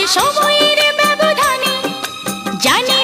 আজ সময়ের ব্যবধানে জানি